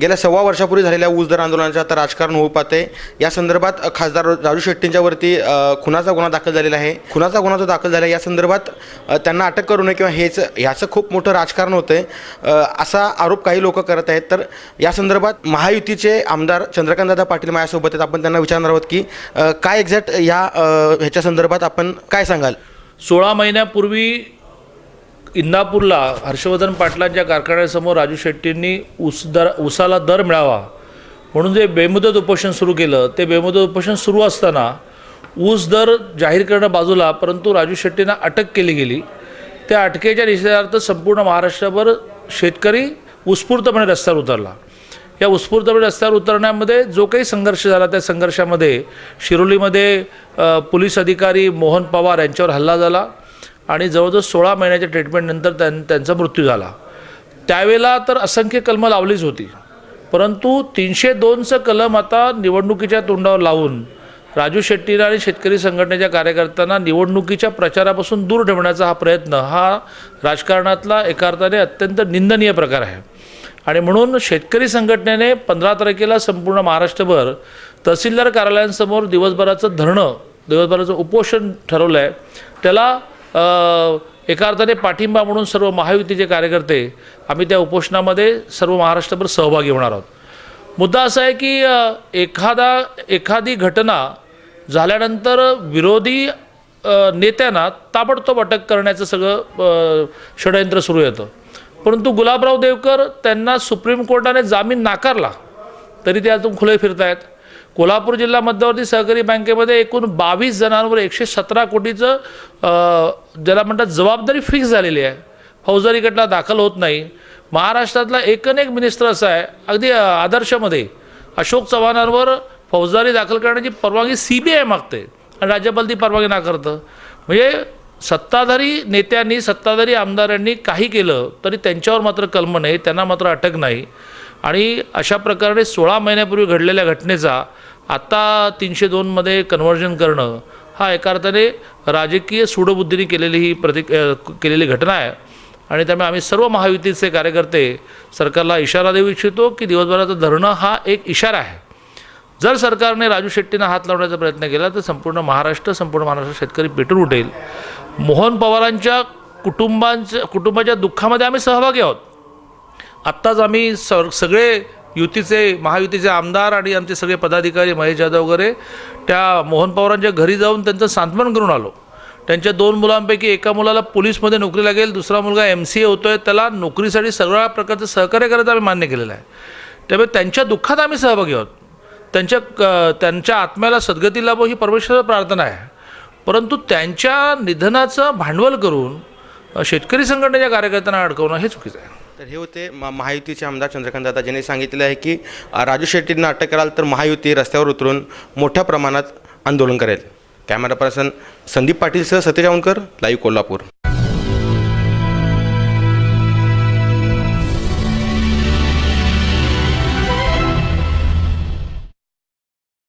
गेल्या सव्वा वर्षापूर्वी झालेल्या ऊस दर आंदोलनाच्या आता राजकारण होऊ पाहते. या संदर्भात खासदार राजू शेट्टींच्यावरती खुनाचा गुन्हा दाखल झालेला आहे. खुनाचा गुन्हा जो दाखल झाला आहे या संदर्भात त्यांना अटक करू नये किंवा हेच ह्याचं खूप मोठं राजकारण होतं आहे असा आरोप काही लोक करत आहेत. तर या संदर्भात महायुतीचे आमदार चंद्रकांतदादा पाटील माझ्यासोबत आहेत. आपण त्यांना विचारणार आहोत की काय एक्झॅक्ट या ह्याच्या संदर्भात आपण काय सांगाल? सोळा महिन्यापूर्वी इंदापूरला हर्षवर्धन पाटलांच्या कारखान्यासमोर राजू शेट्टींनी ऊस दर ऊसाला दर मिळावा म्हणून जे बेमुदत उपोषण सुरू केलं ते बेमुदत उपोषण सुरू असताना ऊस दर जाहीर करणं बाजूला परंतु राजू शेट्टींना अटक केली गेली. त्या अटकेच्या निषेधार्थ संपूर्ण महाराष्ट्रभर शेतकरी उत्स्फूर्तपणे रस्त्यावर उतरला. या उत्स्फूर्तपणे रस्त्यावर उतरण्यामध्ये जो काही संघर्ष झाला त्या संघर्षामध्ये शिरोलीमध्ये पोलीस अधिकारी मोहन पवार यांच्यावर हल्ला झाला. आणि जवळजवळ सोळा महिन्याच्या ट्रीटमेंटनंतर त्यां त्यांचा मृत्यू झाला. त्यावेळेला तर असंख्य कलमं लावलीच होती. परंतु तीनशे दोनचं कलम आता निवडणुकीच्या तोंडावर लावून राजू शेट्टीला आणि शेतकरी संघटनेच्या कार्यकर्त्यांना निवडणुकीच्या प्रचारापासून दूर ठेवण्याचा हा प्रयत्न हा राजकारणातला एका अर्थाने अत्यंत निंदनीय प्रकार आहे. आणि म्हणून शेतकरी संघटनेने पंधरा तारखेला संपूर्ण महाराष्ट्रभर तहसीलदार कार्यालयांसमोर दिवसभराचं धरणं दिवसभराचं उपोषण ठरवलं आहे त्याला एका अर्थाने पाठिंबा म्हणून सर्व महायुतीचे कार्यकर्ते आम्ही त्या उपोषणामध्ये सर्व महाराष्ट्रभर सहभागी होणार आहोत. मुद्दा असा आहे की एखादा एखादी घटना झाल्यानंतर विरोधी नेत्यांना ताबडतोब अटक करण्याचं सगळं षडयंत्र सुरू येतं. परंतु गुलाबराव देवकर त्यांना सुप्रीम कोर्टाने जामीन नाकारला तरी ते अजून खुले फिरतायत. कोल्हापूर जिल्हा मध्यवर्ती सहकारी बँकेमध्ये एकूण बावीस जणांवर एकशे सतरा कोटीचं ज्याला म्हणतात जबाबदारी फिक्स झालेली आहे. फौजदारी गटला दाखल होत नाही. महाराष्ट्रातला एकनेक मिनिस्टर असा आहे अगदी आदर्शमध्ये अशोक चव्हाणांवर फौजदारी दाखल करण्याची परवानगी सी बी आय मागते आणि राज्यपाल ती परवानगी नाकारतं. म्हणजे सत्ताधारी नेत्यांनी सत्ताधारी आमदारांनी काही केलं तरी त्यांच्यावर मात्र कलम नाही त्यांना मात्र अटक नाही. आणि अशा प्रकारे सोळा महिन्यापूर्वी घडलेल्या घटनेचा आत्ता तीनशे दोनमध्ये कन्व्हर्जन करणं हा एका अर्थाने राजकीय सूडबुद्धीने केलेली ही प्रति केलेली घटना आहे. आणि त्यामुळे आम्ही सर्व महायुतीचे कार्यकर्ते सरकारला इशारा देऊ इच्छितो की दिवसभराचं धरणं हा एक इशारा आहे. जर सरकारने राजू शेट्टींना हात लावण्याचा प्रयत्न केला तर संपूर्ण महाराष्ट्र संपूर्ण महाराष्ट्र शेतकरी पेटून उठेल. मोहन पवारांच्या कुटुंबांच्या कुटुंबाच्या दुःखामध्ये आम्ही सहभागी आहोत. आत्ताच आम्ही स सगळे युतीचे महायुतीचे आमदार आणि आमचे सगळे पदाधिकारी महेश जाधव वगैरे त्या मोहन पवारांच्या घरी जाऊन त्यांचं सांत्वन करून आलो. त्यांच्या दोन मुलांपैकी एका मुलाला पोलीसमध्ये नोकरी लागेल दुसरा मुलगा एम सी ए होतो आहे त्याला नोकरीसाठी सगळ्या प्रकारचं सहकार्य करायचं आम्ही मान्य केलेलं आहे. त्यामुळे त्यांच्या दुःखात आम्ही सहभागी आहोत. त्यांच्या क- त्यांच्या आत्म्याला सद्गती लाभो ही परमेश्वर प्रार्थना आहे. परंतु त्यांच्या निधनाचं भांडवल करून शेतकरी संघटनेच्या कार्यकर्त्यांना अडकवणं हे चुकीचं आहे. तर हे होते म- महायुतीचे आमदार चंद्रकांत दादा ज्यांनी सांगितले आहे की राजू शेट्टींना अटक कराल तर महायुती रस्त्यावर उतरून मोठ्या प्रमाणात आंदोलन करेल. कॅमेरा पर्सन संदीप पाटीलसह सतीश औंधकर लाईव्ह कोल्हापूर.